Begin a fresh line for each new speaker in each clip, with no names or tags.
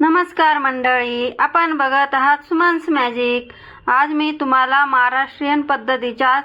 नमस्कार मंडळी आपण बघत आहात सुमन्स मॅजिक आज मी तुम्हाला महाराष्ट्रीयन पद्धतीच्या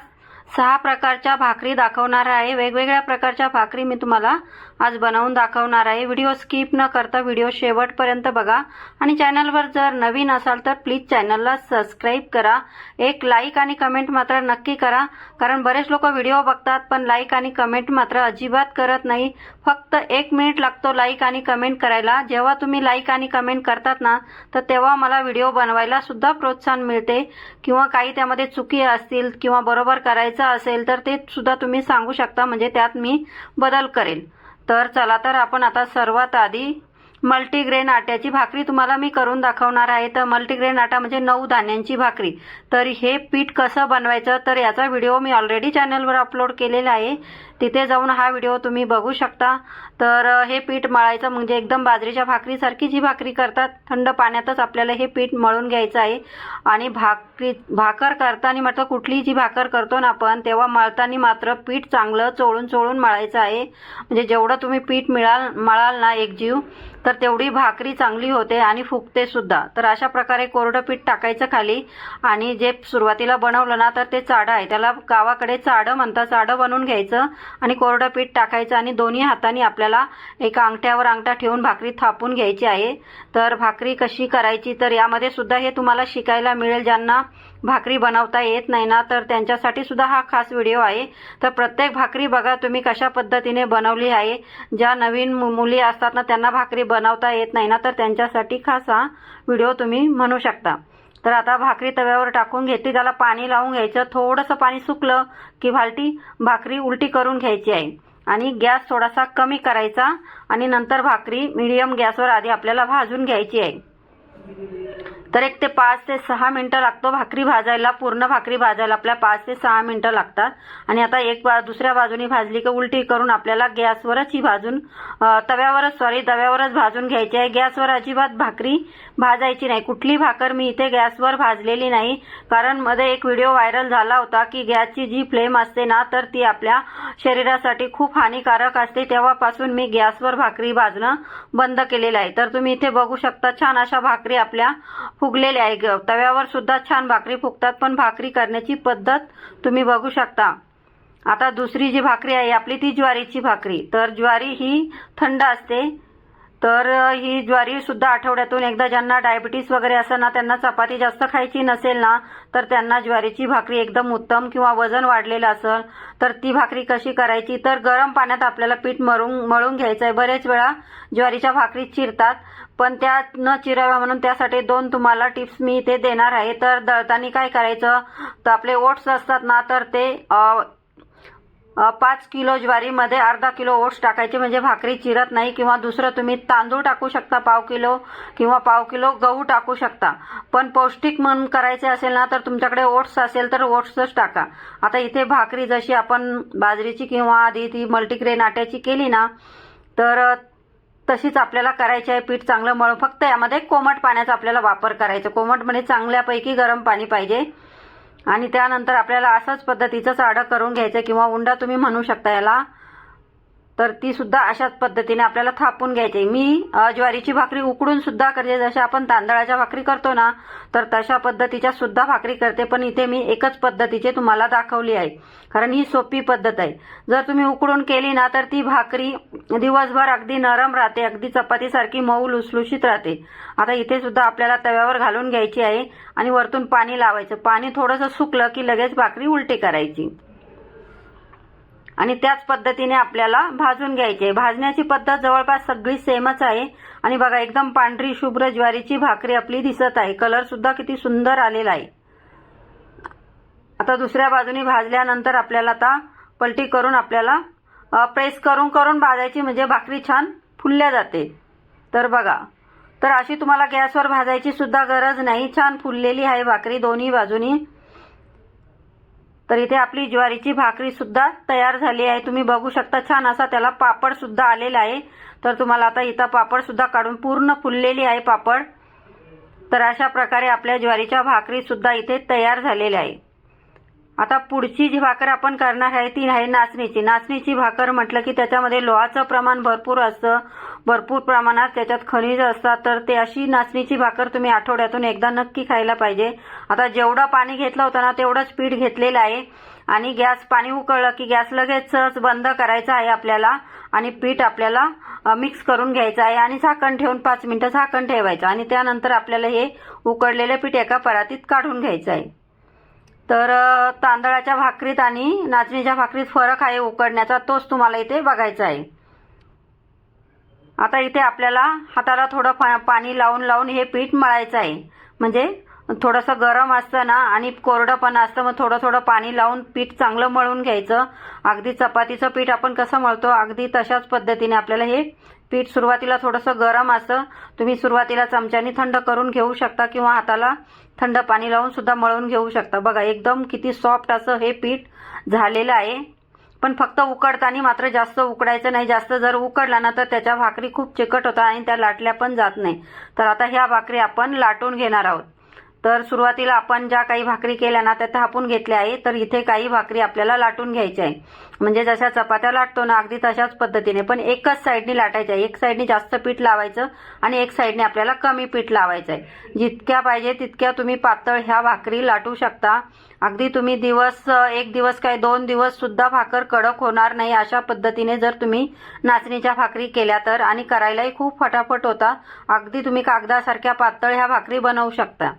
सहा प्रकारच्या भाकरी दाखवणार आहे. वेगवेगळ्या प्रकारच्या भाकरी मी तुम्हाला आज बनवून दाखवणार आहे. व्हिडिओ स्किप न करता व्हिडिओ शेवटपर्यंत बघा. आणि चॅनलवर जर नवीन असाल तर प्लीज चॅनलला सबस्क्राईब करा. एक लाईक आणि कमेंट मात्र नक्की करा. कारण बरेच लोक व्हिडिओ बघतात पण लाईक आणि कमेंट मात्र अजिबात करत नाही. फक्त एक मिनिट लागतो लाईक आणि कमेंट करायला. जेव्हा तुम्ही लाईक आणि कमेंट करतात ना तर तेव्हा मला व्हिडिओ बनवायला सुद्धा प्रोत्साहन मिळते. किंवा काही त्यामध्ये चुकी असतील किंवा बरोबर करायचं असेल तर ते सुद्धा तुम्ही सांगू शकता. म्हणजे त्यात मी बदल करेल तर चला तर आपण आता सर्वात आधी मल्टीग्रेन आट्याची भाकरी तुम्हाला मी करून दाखवणार आहे. तर मल्टीग्रेन आटा म्हणजे नऊ धान्यांची भाकरी. तर हे पीठ कसं बनवायचं? तर याचा व्हिडिओ मी ऑलरेडी चॅनलवर अपलोड केलेला आहे. तिथे जाऊन हा व्हिडिओ तुम्ही बघू शकता. तर हे पीठ मळायचं म्हणजे एकदम बाजरीच्या भाकरीसारखी जी भाकरी करतात थंड पाण्यातच आपल्याला हे पीठ मळून घ्यायचं आहे. आणि भाकरी भाकर करताना म्हटलं कुठलीही जी भाकर करतो ना आपण तेव्हा मळताना मात्र पीठ चांगलं चोळून चोळून मळायचं आहे. म्हणजे जेवढं तुम्ही पीठ मिळाल मळाल ना एकजीव तर तेवढी भाकरी चांगली होते आणि फुगते सुद्धा. तर अशा प्रकारे कोरडं पीठ टाकायचं खाली आणि जे सुरुवातीला बनवलं ना तर ते चाडं आहे. त्याला गावाकडे चाडं म्हणतात. चाडं बनवून घ्यायचं आणि कोरडं पीठ टाकायचं आणि दोन्ही हाताने आपल्याला एका अंगठ्यावर अंगठा ठेवून भाकरी थापून घ्यायची आहे. तर भाकरी कशी करायची? तर यामध्ये सुद्धा हे तुम्हाला शिकायला मिळेल. ज्यांना भाकरी बनवता येत नाही ना तर त्यांच्यासाठी सुद्धा हा खास व्हिडिओ आहे. तर प्रत्येक भाकरी बघा तुम्ही कशा पद्धतीने बनवली आहे. ज्या नवीन मु- मुली असतात ना त्यांना भाकरी बनवता येत नाही ना तर त्यांच्यासाठी खास हा व्हिडिओ तुम्ही म्हणू शकता. तर आता भाकरी तव्यावर टाकून घेतली त्याला पाणी लावून घ्यायचं. थोडंसं पाणी सुकलं की भालटी भाकरी उलटी करून घ्यायची आहे. आणि गॅस थोडासा कमी करायचा आणि नंतर भाकरी मिडियम गॅसवर आधी आपल्याला भाजून घ्यायची आहे. तर एक ते पाच ते सहा मिनटं लागतो. भाकरी भाजायला पूर्ण भाकरी भाजायला आपल्या पाच ते सहा मिनटं लागतात. आणि आता एक बा दुसऱ्या बाजूनी भाजली की उलटी करून आपल्याला गॅसवरच ही भाजून तव्यावरच सॉरी तव्यावरच भाजून घ्यायची आहे. गॅसवर अजिबात भाकरी भाजायची नाही. कुठली भाकर मी इथे गॅसवर भाजलेली नाही. कारण मध्ये एक व्हिडिओ व्हायरल झाला होता की गॅसची जी फ्लेम असते ना तर ती आपल्या शरीरासाठी खूप हानिकारक असते. तेव्हापासून मी गॅसवर भाकरी भाजणं बंद केलेलं आहे. तर तुम्ही इथे बघू शकता छान अशा भाकरी भाकरी आपल्या फुगलेल्या आहे. तव्यावर सुद्धा छान भाकरी फुगतात पण भाकरी करण्याची पद्धत तुम्ही बघू शकता. आता दुसरी जी भाकरी आहे आपली ती ज्वारीची भाकरी. तर ज्वारी ही थंड असते. तर ही ज्वारी सुद्धा आठवड्यातून एकदा ज्यांना डायबिटीस वगैरे असं ना त्यांना चपाती जास्त खायची नसेल ना तर त्यांना ज्वारीची भाकरी एकदम उत्तम किंवा वजन वाढलेलं असेल तर ती भाकरी कशी करायची? तर गरम पाण्यात आपल्याला पीठ मळून मळून घ्यायचं आहे बरेच वेळा ज्वारीच्या भाकरी चिरतात. पण त्या न चिराव्या म्हणून त्यासाठी दोन तुम्हाला टिप्स मी इथे देणार आहे. तर दळताना काय करायचं? तर आपले ओट्स असतात ना तर ते पाच किलो ज्वारीमध्ये अर्धा किलो ओट्स टाकायचे. म्हणजे भाकरी चिरत नाही किंवा दुसरं तुम्ही तांदूळ टाकू शकता पाव किलो किंवा पाव किलो गहू टाकू शकता. पण पौष्टिक म्हणून करायचे असेल ना तर तुमच्याकडे ओट्स असेल तर ओट्सच टाका. आता इथे भाकरी जशी आपण बाजरीची किंवा आधी ती मल्टीग्रेन आट्याची केली ना तर तशीच आपल्याला करायची आहे पीठ चांगलं मळून. फक्त यामध्ये कोमट पाण्याचा आपल्याला वापर करायचा. कोमट म्हणजे चांगल्यापैकी गरम पाणी पाहिजे. आणि त्यानंतर आपल्याला असंच पद्धतीचं साडं करून घ्यायचं किंवा उंडा तुम्ही म्हणू शकता याला. तर ती सुद्धा अशाच पद्धतीने आपल्याला थापून घ्यायची. मी ज्वारीची भाकरी उकडून सुद्धा करते. जशा आपण तांदळाच्या भाकरी करतो ना तर तशा पद्धतीच्या सुद्धा भाकरी करते. पण इथे मी एकच पद्धतीचे तुम्हाला दाखवली आहे. कारण ही सोपी पद्धत आहे. जर तुम्ही उकडून केली ना तर ती भाकरी दिवसभर अगदी नरम राहते. अगदी चपातीसारखी मऊ लुसलुशीत राहते. आता इथे सुद्धा आपल्याला तव्यावर घालून घ्यायची आहे आणि वरतून पाणी लावायचं. पाणी थोडंसं सुकलं की लगेच भाकरी उलटी करायची. आणि त्याच पद्धतीने आपल्याला भाजून घ्यायचे. आहे. भाजण्याची पद्धत जवळपास सगळी सेमच आहे. आणि बघा एकदम पांढरी शुभ्र ज्वारीची भाकरी आपली दिसत आहे. कलर सुद्धा किती सुंदर आलेला आहे. आता दुसऱ्या बाजूनी भाजल्यानंतर आपल्याला आता पलटी करून आपल्याला प्रेस करून करून भाजायची म्हणजे भाकरी छान फुलल्या जाते. तर बघा तर अशी तुम्हाला गॅसवर भाजायची सुद्धा गरज नाही. छान फुललेली आहे भाकरी दोन्ही बाजूनी. तर इथे आपली ज्वारीची भाकरी सुद्धा तयार झाली आहे. तुम्ही बघू शकता छान असा त्याला पापड सुद्धा आलेला आहे. तर तुम्हाला आता इथं पापड सुद्धा काढून पूर्ण फुललेली आहे पापड. तर अशा प्रकारे आपल्या ज्वारीच्या भाकरी सुद्धा इथे तयार झालेल्या आहे आता पुढची जी भाकर आपण करणार आहे ती आहे नाचणीची. नाचणीची भाकर म्हटलं की त्याच्यामध्ये लोहाचं प्रमाण भरपूर असतं. भरपूर प्रमाणात त्याच्यात खनिज असतात. तर ते अशी नाचणीची भाकर तुम्ही आठवड्यातून एकदा नक्की खायला पाहिजे. आता जेवढं पाणी घेतलं होतं ना तेवढंच पीठ घेतलेलं आहे. आणि गॅस पाणी उकळलं की गॅस लगेचच बंद करायचा आहे आपल्याला. आणि पीठ आपल्याला मिक्स करून घ्यायचं आहे. आणि झाकण ठेवून पाच मिनिटं झाकण ठेवायचं. आणि त्यानंतर आपल्याला हे उकळलेलं पीठ एका परातीत काढून घ्यायचं आहे. तर तांदळाच्या भाकरीत आणि नाचणीच्या भाकरीत फरक आहे उकडण्याचा तोच तुम्हाला इथे बघायचा आहे. आता इथे आपल्याला हाताला थोडं पा- पाणी लावून लावून हे पीठ मळायचं आहे. म्हणजे थोडंसं गरम असतं ना आणि कोरडं पण असतं मग थोडं थोडं पाणी लावून पीठ चांगलं मळून घ्यायचं. अगदी चपातीचं पीठ आपण कसं मळतो अगदी तशाच पद्धतीने आपल्याला हे पीठ सुरुवातीला थोडंसं गरम असं तुम्ही सुरुवातीला चमच्यानी थंड करून घेऊ शकता किंवा हाताला थंड पाणी लावून सुद्धा मळून घेऊ शकता. बघा एकदम किती सॉफ्ट असं हे पीठ झालेलं आहे. पण फक्त उकडताना मात्र जास्त उकडायचं नाही. जास्त जर उकडला ना तर त्याच्या भाकरी खूप चिकट होतात आणि त्या लाटल्या पण जात नाही. तर आता ह्या भाकरी आपण लाटून घेणार आहोत. तर सुरुवातीला आपण ज्या काही भाकरी केल्या ना त्या थापून घेतल्या आहे तर इथे काही भाकरी आपल्याला लाटून घ्यायची आहे म्हणजे जशा चपात्या लाटतो ना अगदी तशाच पद्धतीने. पण एकच साईडनी लाटायचं आहे एक साईडनी जास्त पीठ लावायचं आणि एक साईडने आपल्याला कमी पीठ लावायचं आहे जितक्या पाहिजे तितक्या तुम्ही पातळ ह्या भाकरी लाटू शकता. अगदी तुम्ही दिवस एक दिवस काय दोन दिवस सुद्धा भाकर कडक होणार नाही अशा पद्धतीने जर तुम्ही नाचणीच्या भाकरी केल्या तर आणि करायलाही खूप फटाफट होता. अगदी तुम्ही कागदासारख्या पातळ ह्या भाकरी बनवू शकता.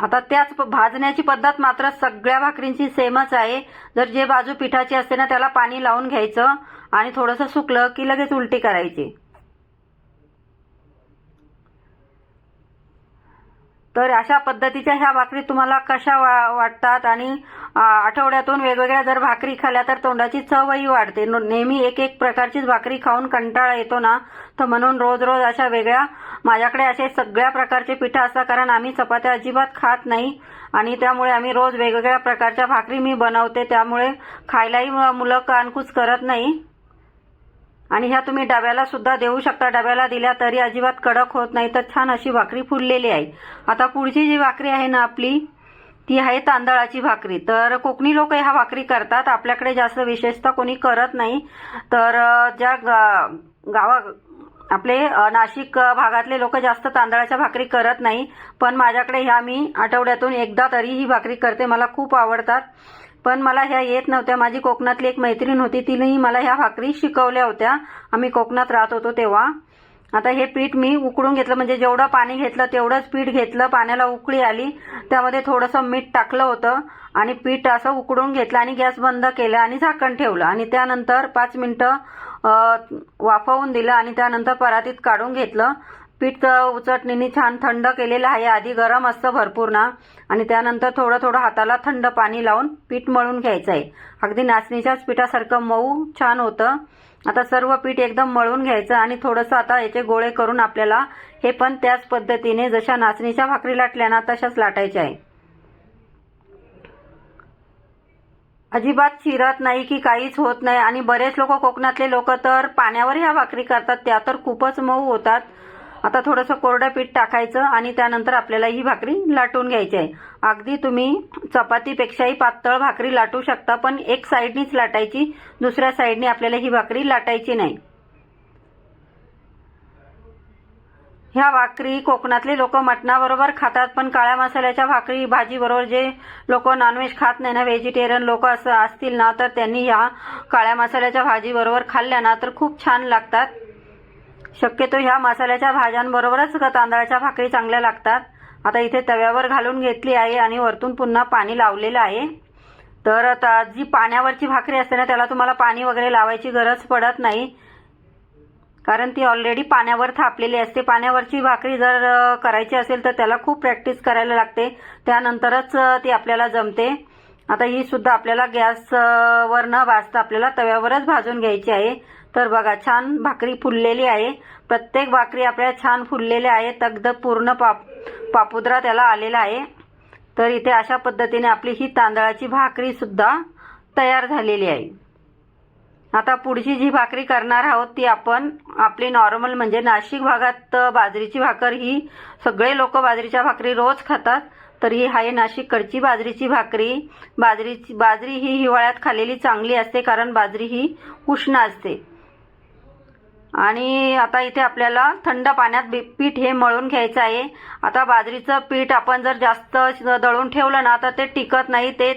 आता त्याच प- भाजण्याची पद्धत मात्र सगळ्या भाकरींची सेमच आहे. जर जे बाजू पिठाची असते ना त्याला पाणी लावून घ्यायचं आणि थोडंसं सुकलं की लगेच उलटी करायची. तर अशा पद्धतीच्या ह्या भाकरी तुम्हाला कशा वा वाटतात आणि आठवड्यातून वेगवेगळ्या जर भाकरी खाल्ल्या तर तोंडाची चवही वाढते. नो- नेहमी एक एक प्रकारचीच भाकरी खाऊन कंटाळा येतो ना? तर म्हणून रोज रोज अशा वेगळ्या माझ्याकडे असे सगळ्या प्रकारचे पिठं असतात कारण आम्ही चपात्या अजिबात खात नाही. आणि त्यामुळे आम्ही रोज वेगवेगळ्या प्रकारच्या भाकरी मी बनवते. त्यामुळे खायलाही मु- मुलं कानकूच करत नाही. आणि ह्या तुम्ही डब्याला सुद्धा देऊ शकता. डब्याला दिल्या तरी अजिबात कडक होत नाही. तर छान अशी भाकरी फुललेली आहे. आता पुढची जी भाकरी आहे ना आपली ती आहे तांदळाची भाकरी. तर कोकणी लोक ह्या भाकरी करतात. आपल्याकडे जास्त विशेषतः कोणी करत नाही. तर ज्या गा- गावा आपले नाशिक भागातले लोक जास्त तांदळाच्या भाकरी करत नाही. पण माझ्याकडे ह्या मी आठवड्यातून एकदा तरी ही भाकरी करते. मला खूप आवडतात. पण मला ह्या येत नव्हत्या. माझी कोकणातली एक मैत्रीण होती. तिनेही मला ह्या भाकरी शिकवल्या होत्या. आम्ही कोकणात राहत होतो तेव्हा. आता हे पीठ मी उकळून घेतलं म्हणजे जेवढं पाणी घेतलं तेवढंच पीठ घेतलं. पाण्याला उकळी आली. त्यामध्ये थोडंसं मीठ टाकलं होतं आणि पीठ असं उकडून घेतलं आणि गॅस बंद केला आणि झाकण ठेवलं. आणि त्यानंतर पाच मिनटं वाफवून दिलं आणि त्यानंतर परातीत काढून घेतलं. पीठ उचटणीने छान थंड केलेलं आहे. आधी गरम असतं भरपूर ना. आणि त्यानंतर थोडं थोडं हाताला थंड पाणी लावून पीठ मळून घ्यायचं आहे अगदी नाचणीच्याच पिठासारखं मऊ छान होतं. आता सर्व पीठ एकदम मळून घ्यायचं आणि थोडंसं आता याचे गोळे करून आपल्याला हे पण त्याच पद्धतीने जशा नाचणीच्या भाकरी लाटल्या ना तशाच लाटायच्या आहे. अजिबात चिरत नाही की काहीच होत नाही आणि बरेच लोक कोकणातले लोक तर पाण्यावर ह्या भाकरी करतात त्या तर खूपच मऊ होतात. आता थोडंसं कोरडं पीठ टाकायचं आणि त्यानंतर आपल्याला ही भाकरी लाटून घ्यायची आहे. अगदी तुम्ही चपातीपेक्षाही पातळ भाकरी लाटू शकता पण एक साईडनीच लाटायची दुसऱ्या साईडनी आपल्याला ही भाकरी लाटायची नाही. ह्या भाकरी कोकणातले लोक मटणाबरोबर खातात पण काळ्या मसाल्याच्या भाकरी भाजीबरोबर जे लोक नॉनव्हेज खात नाही ना व्हेजिटेरियन लोक असं असतील ना तर त्यांनी ह्या काळ्या मसाल्याच्या भाजीबरोबर खाल्ल्या ना तर खूप छान लागतात. शक्यतो ह्या मसाल्याच्या भाज्यांबरोबरच ग- तांदळाच्या भाकरी चांगल्या लागतात. आता इथे तव्यावर घालून घेतली आहे आणि वरतून पुन्हा पाणी लावलेलं आहे. तर आता जी पाण्यावरची भाकरी असते ना त्याला तुम्हाला पाणी वगैरे लावायची गरज पडत नाही. कारण ती ऑलरेडी पाण्यावर थापलेली असते. पाण्यावरची भाकरी जर करायची असेल तर त्याला खूप प्रॅक्टिस करायला लागते. त्यानंतरच ती आपल्याला जमते. आता ही सुद्धा आपल्याला गॅसवर न भाजता आपल्याला तव्यावरच भाजून घ्यायची आहे. तर बघा छान भाकरी फुललेली आहे. प्रत्येक भाकरी आपल्या छान फुललेल्या आहेत. अगदी पूर्ण पाप पापुद्रा त्याला आलेला आहे. तर इथे अशा पद्धतीने आपली ही तांदळाची भाकरीसुद्धा तयार झालेली आहे. आता पुढची जी भाकरी करणार आहोत ती आपण आपली नॉर्मल म्हणजे नाशिक भागात बाजरीची भाकर ही सगळे लोक बाजरीच्या भाकरी रोज खातात. तर ही आहे नाशिककडची बाजरीची भाकरी. बाजरीची बाजरी ही हिवाळ्यात खालेली चांगली असते कारण बाजरी ही उष्ण असते. आणि आता इथे आपल्याला थंड पाण्यात बी- पीठ हे मळून घ्यायचं आहे. आता बाजरीचं पीठ आपण जर जास्त दळून ठेवलं ना तर ते टिकत नाही. ते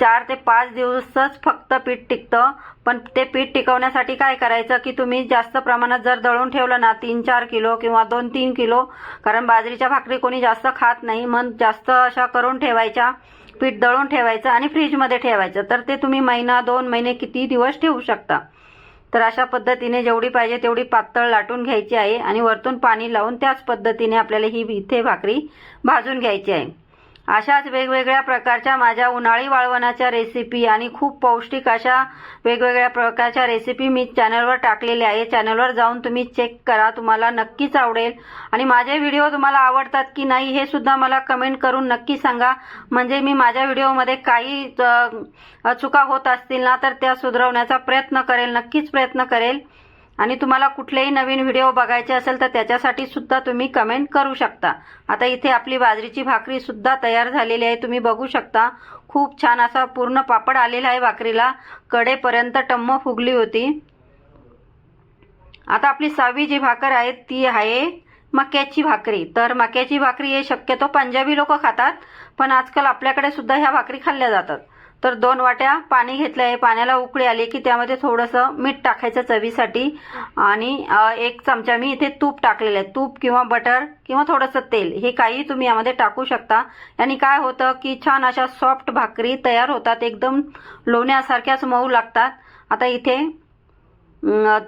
चार ते पाच दिवसच फक्त पीठ टिकतं. पण ते पीठ टिकवण्यासाठी काय करायचं की तुम्ही जास्त प्रमाणात जर दळून ठेवलं ना तीन चार किलो किंवा दोन तीन किलो कारण बाजरीच्या भाकरी कोणी जास्त खात नाही मग जास्त अशा करून ठेवायच्या पीठ दळून ठेवायचं आणि फ्रीजमध्ये ठेवायचं. तर ते तुम्ही महिना दोन महिने किती दिवस ठेवू शकता. तर अशा पद्धतीने जेवढी पाहिजे तेवढी पातळ लाटून घ्यायची आहे आणि वरतून पाणी लावून त्याच पद्धतीने आपल्याला ही इथे भाकरी भाजून घ्यायची आहे. अशाच वेगवेगळ्या प्रकारच्या माझ्या उन्हाळी वाळवणाच्या रेसिपी आणि खूप पौष्टिक अशा वेगवेगळ्या प्रकारच्या रेसिपी मी चॅनलवर टाकलेल्या आहे चॅनलवर जाऊन तुम्ही चेक करा. तुम्हाला नक्कीच आवडेल. आणि माझे व्हिडिओ तुम्हाला आवडतात की नाही हे सुद्धा मला कमेंट करून नक्की सांगा. म्हणजे मी माझ्या व्हिडिओमध्ये काही अ, चुका होत असतील ना तर त्या सुधारवण्याचा प्रयत्न करेल. नक्कीच प्रयत्न करेल. आणि तुम्हाला कुठलेही नवीन व्हिडिओ बघायचे असेल तर त्याच्यासाठी सुद्धा तुम्ही कमेंट करू शकता. आता इथे आपली बाजरीची भाकरी सुद्धा तयार झालेली आहे. तुम्ही बघू शकता. खूप छान असा पूर्ण पापड आलेला आहे भाकरीला. कडेपर्यंत टम्म फुगली होती. आता आपली सहावी जी भाकर आहे ती आहे मक्याची भाकरी. तर मक्याची भाकरी हे शक्यतो पंजाबी लोक खातात पण आजकाल आपल्याकडे सुद्धा ह्या भाकरी खाल्ल्या जातात. तर दोन वाट्या पाणी घेतलं आहे पाण्याला उकळी आली की त्यामध्ये थोडंसं मीठ टाकायचं चवीसाठी. आणि एक चमचा मी इथे तूप टाकलेलं आहे. तूप किंवा बटर किंवा थोडंसं तेल हे काही तुम्ही यामध्ये टाकू शकता. आणि काय होतं की छान अशा सॉफ्ट भाकरी तयार होतात. एकदम लोण्यासारख्याच मऊ लागतात. आता इथे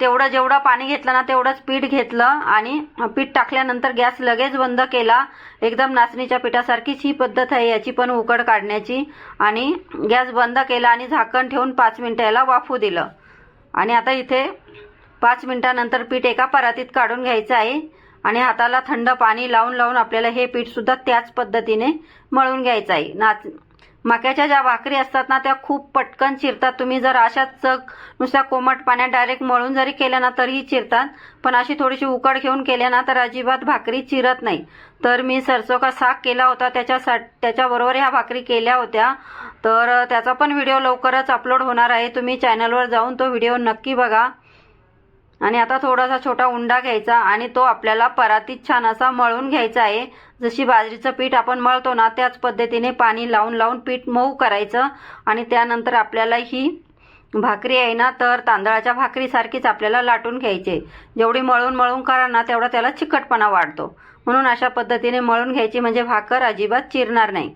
तेवढं जेवढं पाणी घेतलं ना तेवढंच पीठ घेतलं आणि पीठ टाकल्यानंतर गॅस लगेच बंद केला. एकदम नाचणीच्या पिठासारखीच ही पद्धत आहे याची पण उकड काढण्याची. आणि गॅस बंद केला आणि झाकण ठेवून पाच मिनिटं याला वाफू दिलं. आणि आता इथे पाच मिनिटानंतर पीठ एका परातीत काढून घ्यायचं आहे. आणि हाताला थंड पाणी लावून लावून आपल्याला हे पीठ सुद्धा त्याच पद्धतीने मळून घ्यायचं आहे. नाच मक्याच्या ज्या भाकरी असतात ना त्या खूप पटकन चिरतात. तुम्ही जर अशाच चक नुसत्या कोमट पाण्यात डायरेक्ट मळून जरी केल्या ना तरीही चिरतात. पण अशी थोडीशी उकड घेऊन केल्या ना तर अजिबात भाकरी चिरत नाही. तर मी सरसो का साग केला होता त्याच्या त्याच्याबरोबर ह्या भाकरी केल्या होत्या. तर त्याचा पण व्हिडिओ लवकरच अपलोड होणार आहे. तुम्ही चॅनलवर जाऊन तो व्हिडिओ नक्की बघा. आणि आता थोडासा छोटा उंडा घ्यायचा आणि तो आपल्याला परातीत छान असा मळून घ्यायचा आहे. जशी बाजरीचं पीठ आपण मळतो ना त्याच पद्धतीने पाणी लावून लावून पीठ मऊ करायचं. आणि त्यानंतर आपल्याला ही भाकरी आहे ना तर तांदळाच्या भाकरीसारखीच आपल्याला लाटून घ्यायचे. जेवढी मळून मळून करा ना तेवढा त्याला चिकटपणा वाढतो. म्हणून अशा पद्धतीने मळून घ्यायची म्हणजे भाकर अजिबात चिरणार नाही.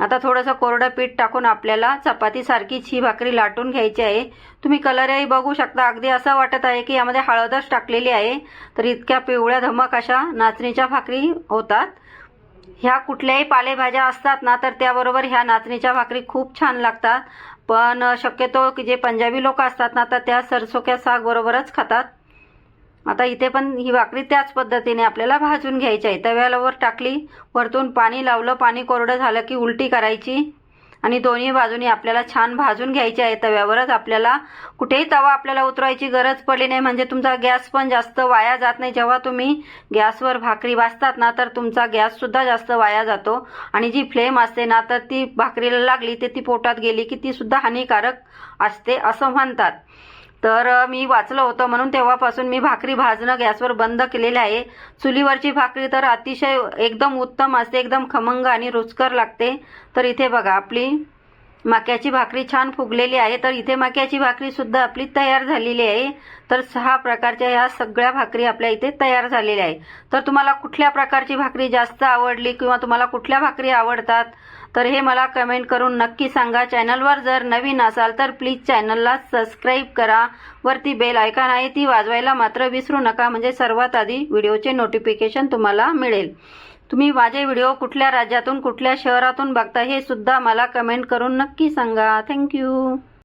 आता थोडंसं कोरडं पीठ टाकून आपल्याला चपातीसारखीच ही भाकरी लाटून घ्यायची आहे. तुम्ही कलरही बघू शकता. अगदी असं वाटत आहे की यामध्ये हळदच टाकलेली आहे. तर इतक्या पिवळ्या धमक अशा नाचणीच्या भाकरी होतात. ह्या कुठल्याही पालेभाज्या असतात ना तर त्याबरोबर ह्या नाचणीच्या भाकरी खूप छान लागतात. पण शक्यतो की जे पंजाबी लोक असतात ना तर त्या सरसोक्या साग बरोबरच खातात. आता इथे पण ही भाकरी त्याच पद्धतीने आपल्याला भाजून घ्यायची आहे. तव्यालावर टाकली वरतून पाणी लावलं पाणी कोरडं झालं की उलटी करायची. आणि दोन्ही बाजूनी आपल्याला छान भाजून घ्यायची आहे तव्यावरच. आपल्याला कुठेही तवा आपल्याला उतरवायची गरज पडली नाही. म्हणजे तुमचा गॅस पण जास्त वाया जात नाही. जेव्हा तुम्ही गॅसवर भाकरी भाजतात ना तर तुमचा गॅससुद्धा जास्त वाया जातो. आणि जी फ्लेम असते ना तर ती भाकरीला लागली ते ती पोटात गेली की ती सुद्धा हानिकारक असते असं म्हणतात. तर मी वाचलं होतं म्हणून तेव्हापासून मी भाकरी भाजणं गॅसवर बंद केलेलं आहे. चुलीवरची भाकरी तर अतिशय एकदम उत्तम असते एकदम खमंग आणि रुचकर लागते. तर इथे बघा आपली मक्याची भाकरी छान फुगलेली आहे. तर इथे मक्याची भाकरी सुद्धा आपली तयार झालेली आहे. तर सहा प्रकारच्या ह्या सगळ्या भाकरी आपल्या इथे तयार झालेल्या आहे. तर तुम्हाला कुठल्या प्रकारची भाकरी जास्त आवडली किंवा तुम्हाला कुठल्या भाकरी आवडतात? तर हे मला कमेंट करून नक्की सांगा. चॅनलवर जर नवीन असाल तर प्लीज चॅनलला सबस्क्राईब करा. वरती बेल आयकॉन आहे ती वाजवायला मात्र विसरू नका. म्हणजे सर्वात आधी व्हिडिओचे नोटिफिकेशन तुम्हाला मिळेल. तुम्ही माझे व्हिडिओ कुठल्या राज्यातून कुठल्या शहरातून बघता हे सुद्धा मला कमेंट करून नक्की सांगा. थँक्यू